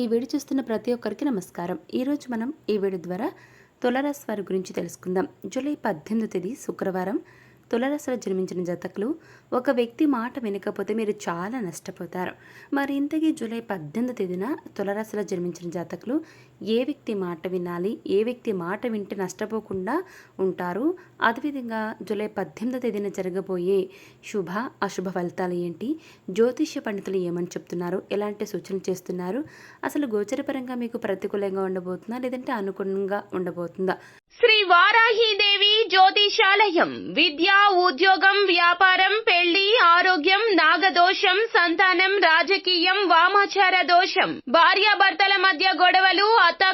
ఈ వీడియో చూస్తున్న ప్రతి ఒక్కరికి నమస్కారం. ఈరోజు మనం ఈ వీడియో ద్వారా తులరాశి వారి గురించి తెలుసుకుందాం. జూలై పద్దెనిమిది తేదీ శుక్రవారం. తులరాశిలో జన్మించిన జాతకులు ఒక వ్యక్తి మాట వినకపోతే మీరు చాలా నష్టపోతారు. మరి ఇంతకీ జూలై పద్దెనిమిది తేదీన తులరాశిలో జన్మించిన జాతకులు ఏ వ్యక్తి మాట వినాలి? ఏ వ్యక్తి మాట వింటే నష్టపోకుండా ఉంటారు? అదేవిధంగా జూలై పద్దెనిమిదో తేదీన జరగబోయే శుభ అశుభ ఫలితాలు ఏంటి? జ్యోతిష్య పండితులు ఏమని చెప్తున్నారు? ఎలాంటి సూచనలు చేస్తున్నారు? అసలు గోచరపరంగా మీకు ప్రతికూలంగా ఉండబోతుందా? లేదంటే అనుకూలంగా ఉండబోతుందా? శ్రీ వారాహీదేవి జ్యోతిషాలయం. విద్య ఉద్యోగం వ్యాపారం పెళ్ళి ఆరోగ్యం నాగదోషం సంతానం రాజకీయం వామాచార దోషం. భార్యాభర్తల మధ్య గొడవలు అత్త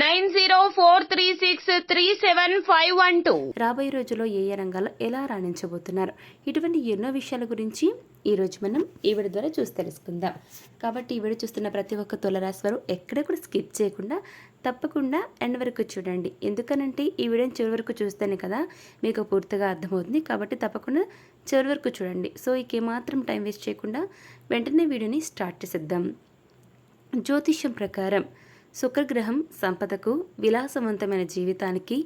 nine zero four three six three seven five one two. రాబోయే రోజుల్లో ఏ ఏ రంగాల్లో ఎలా రాణించబోతున్నారు? ఇటువంటి ఎన్నో విషయాల గురించి ఈరోజు మనం ఈ వీడియో ద్వారా చూసి తెలుసుకుందాం. కాబట్టి ఈ వీడియో చూస్తున్న ప్రతి ఒక్క తులరాశి వారు ఎక్కడ కూడా స్కిప్ చేయకుండా తప్పకుండా ఎండ్ వరకు చూడండి. ఎందుకనంటే ఈ వీడియోని చివరి వరకు చూస్తేనే కదా మీకు పూర్తిగా అర్థమవుతుంది. కాబట్టి తప్పకుండా చివరి వరకు చూడండి. సో ఇక ఏమాత్రం టైం వేస్ట్ చేయకుండా వెంటనే వీడియోని స్టార్ట్ చేసేద్దాం. జ్యోతిష్యం ప్రకారం శుక్రగ్రహం సంపదకు విలాసవంతమైన జీవితానికి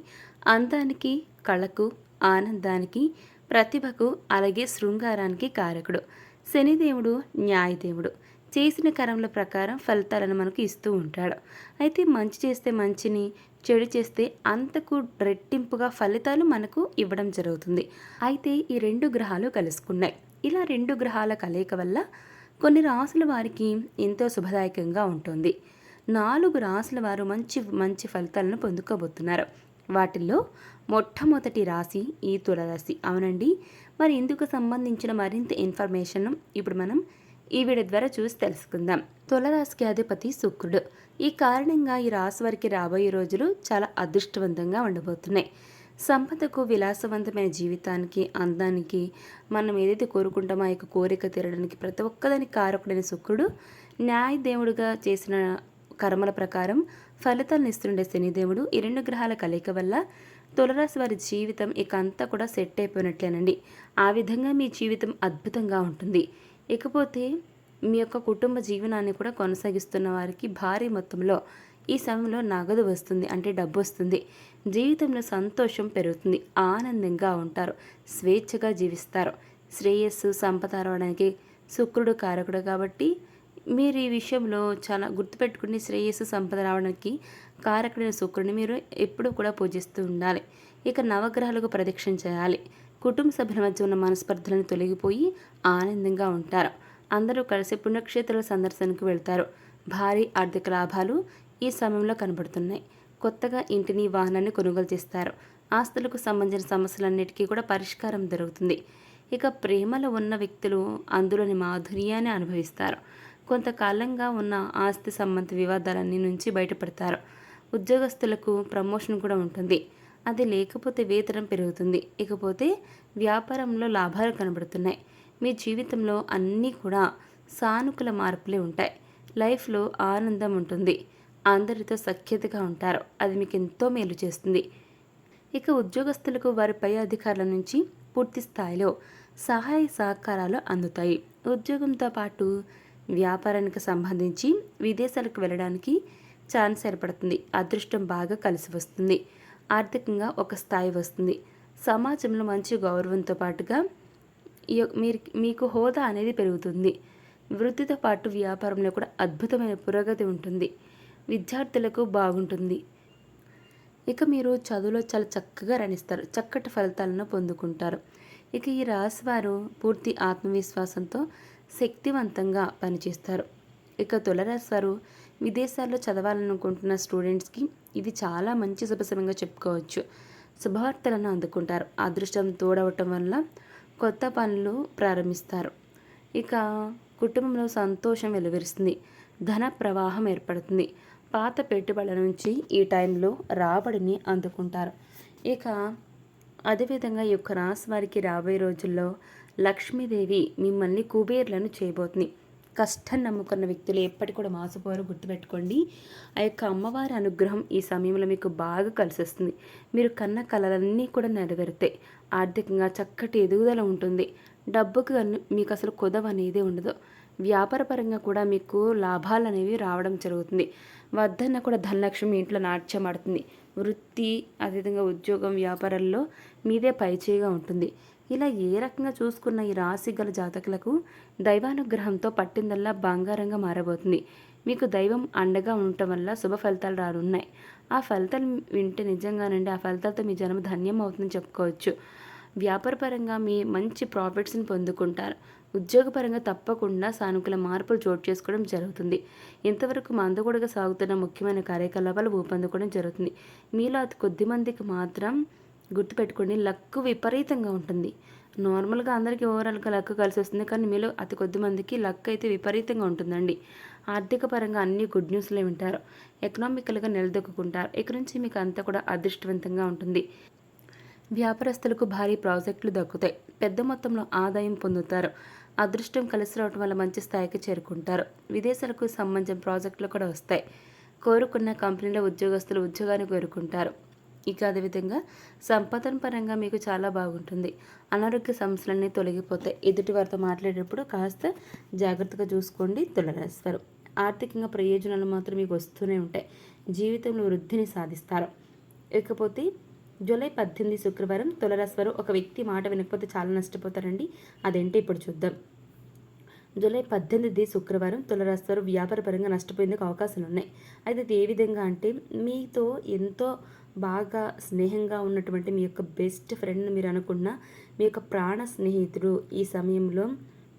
అందానికి కళకు ఆనందానికి ప్రతిభకు అలాగే శృంగారానికి కారకుడు. శనిదేవుడు న్యాయదేవుడు. చేసిన కర్మల ప్రకారం ఫలితాలను మనకు ఇస్తూ ఉంటాడు. అయితే మంచి చేస్తే మంచిని చెడు చేస్తే అంతకు రెట్టింపుగా ఫలితాలు మనకు ఇవ్వడం జరుగుతుంది. అయితే ఈ రెండు గ్రహాలు కలుసుకున్నాయి. ఇలా రెండు గ్రహాల కలయిక వల్ల కొన్ని రాసుల వారికి ఎంతో శుభదాయకంగా ఉంటుంది. నాలుగు రాసుల వారు మంచి మంచి ఫలితాలను పొందుకోబోతున్నారు. వాటిల్లో మొట్టమొదటి రాశి ఈ తులరాశి. అవునండి. మరి ఇందుకు సంబంధించిన మరింత ఇన్ఫర్మేషన్ ఇప్పుడు మనం ఈ వీడియో ద్వారా చూసి తెలుసుకుందాం. తులరాశికి అధిపతి శుక్రుడు. ఈ కారణంగా ఈ రాశి వారికి రాబోయే రోజులు చాలా అదృష్టవంతంగా ఉండబోతున్నాయి. సంపదకు విలాసవంతమైన జీవితానికి అందానికి మనం ఏదైతే కోరుకుంటామో ఆ యొక్క కోరిక తీరడానికి ప్రతి ఒక్కదానికి కారకుడైన శుక్రుడు న్యాయ దేవుడుగా చేసిన కర్మల ప్రకారం ఫలితాలను ఇస్తుండే శనిదేవుడు. ఈ రెండు గ్రహాల కలయిక వల్ల తులరాశి వారి జీవితం ఇక అంతా కూడా సెట్ అయిపోయినట్లేనండి ఆ విధంగా మీ జీవితం అద్భుతంగా ఉంటుంది. ఇకపోతే మీ యొక్క కుటుంబ జీవనాన్ని కూడా కొనసాగిస్తున్న వారికి భారీ మొత్తంలో ఈ సమయంలో నగదు వస్తుంది. అంటే డబ్బు వస్తుంది. జీవితంలో సంతోషం పెరుగుతుంది. ఆనందంగా ఉంటారు. స్వేచ్ఛగా జీవిస్తారు. శ్రేయస్సు సంపద రావడానికి శుక్రుడు కారకుడు కాబట్టి మీరు ఈ విషయంలో చాలా గుర్తుపెట్టుకుని శ్రేయస్సు సంపద రావడానికి కారకుడైన శుక్రుని మీరు ఎప్పుడూ కూడా పూజిస్తూ ఉండాలి. ఇక నవగ్రహాలకు ప్రదక్షిణ చేయాలి. కుటుంబ సభ్యుల మధ్య ఉన్న మనస్పర్ధలను తొలగిపోయి ఆనందంగా ఉంటారు. అందరూ కలిసి పుణ్యక్షేత్రాల సందర్శనకు వెళ్తారు. భారీ ఆర్థిక లాభాలు ఈ సమయంలో కనబడుతున్నాయి. కొత్తగా ఇంటిని వాహనాన్ని కొనుగోలు చేస్తారు. ఆస్తులకు సంబంధించిన సమస్యలన్నిటికీ కూడా పరిష్కారం దొరుకుతుంది. ఇక ప్రేమలో ఉన్న వ్యక్తులు అందులోని మాధుర్యాన్ని అనుభవిస్తారు. కొంతకాలంగా ఉన్న ఆస్తి సంబంధ వివాదాలన్నీ నుంచి బయటపడతారు. ఉద్యోగస్తులకు ప్రమోషన్ కూడా ఉంటుంది. అది లేకపోతే వేతనం పెరుగుతుంది. ఇకపోతే వ్యాపారంలో లాభాలు కనబడుతున్నాయి. మీ జీవితంలో అన్నీ కూడా సానుకూల మార్పులే ఉంటాయి. లైఫ్లో ఆనందం ఉంటుంది. అందరితో సఖ్యతగా ఉంటారు. అది మీకు ఎంతో మేలు చేస్తుంది. ఇక ఉద్యోగస్తులకు వారి పై అధికారుల నుంచి పూర్తి స్థాయిలో సహాయ సహకారాలు అందుతాయి. ఉద్యోగంతో పాటు వ్యాపారానికి సంబంధించి విదేశాలకు వెళ్ళడానికి ఛాన్స్ ఏర్పడుతుంది. అదృష్టం బాగా కలిసి వస్తుంది. ఆర్థికంగా ఒక స్థాయి వస్తుంది. సమాజంలో మంచి గౌరవంతో పాటుగా ఈ మీరు మీకు హోదా అనేది పెరుగుతుంది. వృత్తితో పాటు వ్యాపారంలో కూడా అద్భుతమైన పురోగతి ఉంటుంది. విద్యార్థులకు బాగుంటుంది. ఇక మీరు చదువులో చాలా చక్కగా రాణిస్తారు. చక్కటి ఫలితాలను పొందుకుంటారు. ఇక ఈ రాశివారు పూర్తి ఆత్మవిశ్వాసంతో శక్తివంతంగా పనిచేస్తారు. ఇక తులరాశి వారు విదేశాల్లో చదవాలనుకుంటున్న స్టూడెంట్స్కి ఇది చాలా మంచి శుభసమంగా చెప్పుకోవచ్చు. శుభవార్తలను అందుకుంటారు. అదృష్టం తోడవటం వల్ల కొత్త పనులు ప్రారంభిస్తారు. ఇక కుటుంబంలో సంతోషం వెలువరిస్తుంది. ధన ప్రవాహం ఏర్పడుతుంది. పాత పెట్టుబడుల నుంచి ఈ టైంలో రాబడిని అందుకుంటారు. ఇక అదేవిధంగా ఈ యొక్క రాశి వారికి రాబోయే రోజుల్లో లక్ష్మీదేవి మిమ్మల్ని కుబేర్లను చేయబోతుంది. కష్టం నమ్ముకున్న వ్యక్తులు ఎప్పటి కూడా మాసిపోరు గుర్తుపెట్టుకోండి. ఆ యొక్క అమ్మవారి అనుగ్రహం ఈ సమయంలో మీకు బాగా కలిసొస్తుంది. మీరు కన్న కళలన్నీ కూడా నెరవేరుతాయి. ఆర్థికంగా చక్కటి ఎదుగుదల ఉంటుంది. డబ్బుకు మీకు అసలు కుదవ అనేది ఉండదు. వ్యాపారపరంగా కూడా మీకు లాభాలు అనేవి రావడం జరుగుతుంది. వద్దన్న కూడా ధనలక్ష్మి ఇంట్లో నాట్యం ఆడుతుంది. వృత్తి అదేవిధంగా ఉద్యోగం వ్యాపారాల్లో మీదే పైచేయిగా ఉంటుంది. ఇలా ఏ రకంగా చూసుకున్న ఈ రాశి గల జాతకులకు దైవానుగ్రహంతో పట్టిందల్లా బంగారంగా మారబోతుంది. మీకు దైవం అండగా ఉండటం వల్ల శుభ ఫలితాలు రానున్నాయి. ఆ ఫలితాలు వింటే నిజంగానండి ఆ ఫలితాలతో మీ జన్మ ధన్యం అవుతుందని చెప్పుకోవచ్చు. వ్యాపారపరంగా మీ మంచి ప్రాఫిట్స్ని పొందుకుంటారు. ఉద్యోగపరంగా తప్పకుండా సానుకూల మార్పులు చోటు చేసుకోవడం జరుగుతుంది. ఇంతవరకు మందకొడగా సాగుతున్న ముఖ్యమైన కార్యకలాపాలు ఊపందుకోవడం జరుగుతుంది. మీలో అతి కొద్ది మందికి మాత్రం గుర్తుపెట్టుకోండి లక్కు విపరీతంగా ఉంటుంది. నార్మల్గా అందరికీ ఓవరాల్గా లక్ కలిసి వస్తుంది కానీ మీలో అతి కొద్ది మందికి లక్ అయితే విపరీతంగా ఉంటుందండి. ఆర్థిక పరంగా అన్ని గుడ్ న్యూస్లే వింటారు. ఎకనామికల్గా నిలదొక్కుంటారు ఇక నుంచి మీకు అంతా కూడా అదృష్టవంతంగా ఉంటుంది. వ్యాపారస్తులకు భారీ ప్రాజెక్టులు దక్కుతాయి. పెద్ద మొత్తంలో ఆదాయం పొందుతారు. అదృష్టం కలిసి రావడం వల్ల మంచి స్థాయికి చేరుకుంటారు. విదేశాలకు సంబంధించిన ప్రాజెక్టులు కూడా వస్తాయి. కోరుకున్న కంపెనీలో ఉద్యోగస్తులు ఉద్యోగాన్ని కోరుకుంటారు. ఇక అదేవిధంగా సంపాదన పరంగా మీకు చాలా బాగుంటుంది. అనారోగ్య సమస్యలన్నీ తొలగిపోతాయి. ఎదుటి వారితో మాట్లాడేటప్పుడు కాస్త జాగ్రత్తగా చూసుకోండి తులరాశివారు ఆర్థికంగా ప్రయోజనాలు మాత్రం మీకు వస్తూనే ఉంటాయి. జీవితంలో వృద్ధిని సాధిస్తారు. ఇకపోతే జూలై పద్దెనిమిది శుక్రవారం తులరాశివారు ఒక వ్యక్తి మాట వినకపోతే చాలా నష్టపోతారండి. అదేంటి ఇప్పుడు చూద్దాం. జూలై పద్దెనిమిది శుక్రవారం తులరాశివారు వ్యాపారపరంగా నష్టపోయేందుకు అవకాశాలు ఉన్నాయి. అయితే ఇది ఏ విధంగా అంటే మీతో ఎంతో బాగా స్నేహంగా ఉన్నటువంటి మీ యొక్క బెస్ట్ ఫ్రెండ్ మీరు అనుకున్న మీ యొక్క ప్రాణ స్నేహితుడు ఈ సమయంలో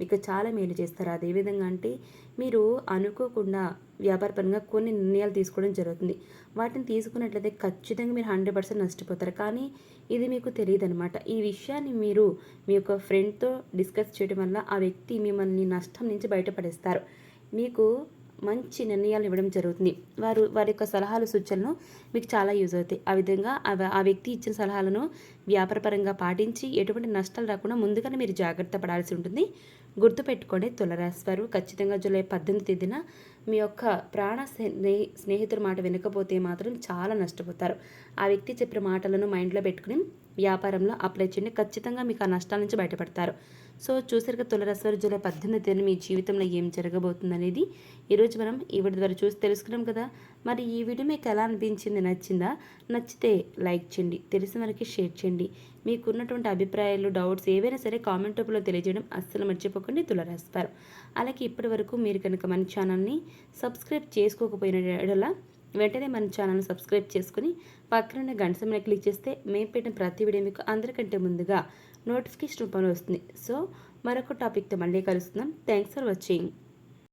మీకు చాలా మేలు చేస్తారు. అదేవిధంగా అంటే మీరు అనుకోకుండా వ్యాపారపరంగా కొన్ని నిర్ణయాలు తీసుకోవడం జరుగుతుంది. వాటిని తీసుకున్నట్లయితే ఖచ్చితంగా మీరు హండ్రెడ్ పర్సెంట్ నష్టపోతారు. కానీ ఇది మీకు తెలియదు అనమాట ఈ విషయాన్ని మీరు మీ యొక్క ఫ్రెండ్తో డిస్కస్ చేయడం వల్ల ఆ వ్యక్తి మిమ్మల్ని నష్టం నుంచి బయటపడేస్తారు. మీకు మంచి నిర్ణయాలు ఇవ్వడం జరుగుతుంది. వారు వారి యొక్క సలహాలు సూచనలు మీకు చాలా యూజ్ అవుతాయి. ఆ విధంగా ఆ వ్యక్తి ఇచ్చిన సలహాలను వ్యాపారపరంగా పాటించి ఎటువంటి నష్టాలు రాకుండా ముందుగానే మీరు జాగ్రత్త పడాల్సి ఉంటుంది. గుర్తుపెట్టుకోండి. తులరాశి వారు ఖచ్చితంగా జూలై పద్దెనిమిది తేదీన మీ యొక్క ప్రాణ స్నే స్నేహితుడి మాట వినకపోతే మాత్రం చాలా నష్టపోతారు. ఆ వ్యక్తి చెప్పిన మాటలను మైండ్లో పెట్టుకుని వ్యాపారంలో అప్లై చేయండి. ఖచ్చితంగా మీకు ఆ నష్టాల నుంచి బయటపడతారు. సో చూసారుగా తులరాశి వారు జూలై పద్దెనిమిది తేదీన మీ జీవితంలో ఏం జరగబోతుంది అనేది ఈరోజు మనం ఈ వీడియో ద్వారా చూసి తెలుసుకున్నాం కదా. మరి ఈ వీడియో మీకు ఎలా అనిపించింది నచ్చిందా? నచ్చితే లైక్ చేయండి తెలిసిన వారికి షేర్ చేయండి. మీకున్నటువంటి అభిప్రాయాలు డౌట్స్ ఏవైనా సరే కామెంట్ రూపంలో తెలియజేయడం అస్సలు మర్చిపోకండి తులరాశివారు అలాగే ఇప్పటి వరకు మీరు కనుక మన ఛానల్ని సబ్స్క్రైబ్ చేసుకోకపోయిన ఎడలా వెంటనే మన ఛానల్ని సబ్స్క్రైబ్ చేసుకుని పక్కనున్న గంట సమయంలో క్లిక్ చేస్తే మేము పెట్టిన ప్రతి వీడియో మీకు అందరికంటే ముందుగా నోటిఫికేషన్ రూపంలో వస్తుంది. సో మరొక టాపిక్తో మళ్ళీ కలుస్తున్నాం. Thanks for watching